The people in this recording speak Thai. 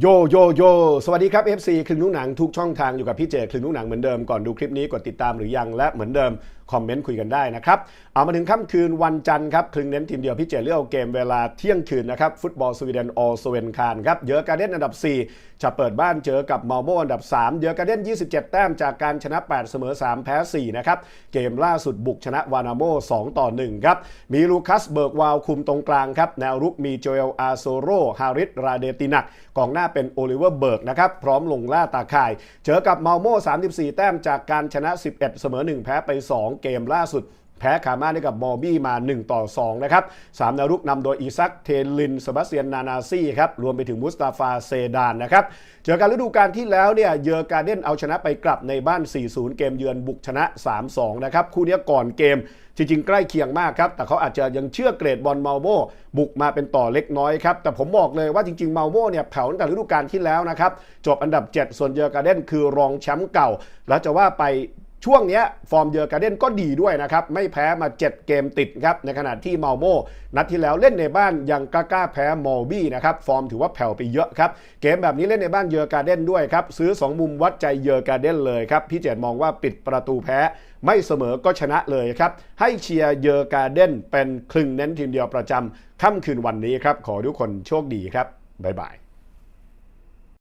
โยโยโยสวัสดีครับ FC คลึงนุ่งหนังทุกช่องทางอยู่กับพี่เจคลึงนุ่งหนังเหมือนเดิมก่อนดูคลิปนี้กดติดตามหรือยังและเหมือนเดิมคอมเมนต์คุยกันได้นะครับ เอามาถึงค่ำคืนวันจันทร์ครับคลึงเน้นทีมเดียวพี่เจเลือกเอาเกมเวลาเที่ยงคืนนะครับ ฟุตบอลสวีเดนออลสเวนคานครับ เยอการ์เดนอันดับ 4 จะเปิดบ้านเจอกับมาโมอันดับ 3 เยอการ์เดน27 แต้มจากการชนะ 8 เสมอ 3 แพ้ 4 นะครับ เกมล่าสุดบุกชนะวานาโม 2 ต่อ 1 ครับ มีลูคัสเบิร์กวาลคุมตรงกลางครับ แนวรุกมีโจเอลอาโซโรฮาริสราเดตินักกองหน้าเป็นโอลิเวอร์เบิร์กนะครับพร้อมลงล่าตาข่าย เจอกับมาโม34 แต้มจากการชนะ 11 เสมอ 1 แพ้ไป 2เกมล่าสุด แพ้คามาได้กับมอบี้มา 1 ต่อ 2 นะครับสามนวรุกนำโดยอีซักเทลินสบาสเตียนนานาซี่ครับรวมไปถึงมุสตาฟาเซดานนะครับเจอกันฤดูกาลที่แล้วเนี่ยเยอการเดนเอาชนะไปกลับในบ้าน 4-0 เกมเยือนบุกชนะ 3-2 นะครับคู่นี้ก่อนเกมจริงๆ ใกล้เคียงมากครับ แต่เขาอาจจะยังเชื่อเกรดบอลเมาโมบุกมาเป็นต่อเล็กน้อยครับ แต่ผมบอกเลยว่าจริงๆ เมาโมเนี่ยแผ่วตั้งแต่ฤดูกาลที่แล้วนะครับ จบอันดับ 7 ส่วนเยอร์การเดนคือรองแชมป์เก่า แล้วจะว่าไป ช่วงนี้ฟอร์มเยอร์การเดนก็ดีด้วยนะครับ ไม่แพ้มา 7 เกมติดครับ ในขณะที่เมาโมนัดที่แล้วเล่นในบ้านยังกล้าแพ้มอลบี้นะครับ ฟอร์มถือว่าแผ่วไปเยอะครับ เกมแบบนี้เล่นในบ้านเยอร์การเดนด้วยครับ ซื้อ 2 มุมวัดใจเยอร์การเดนเลยครับ พี่เจดมองว่าปิดประตูแพ้ไม่เสมอก็ชนะเลยครับ ให้เชียร์เยอร์การเดนเป็นคลึงเน้นทีมเดียวประจำค่ำคืนวันนี้ครับ ขอทุกคนโชคดีครับบ๊ายบาย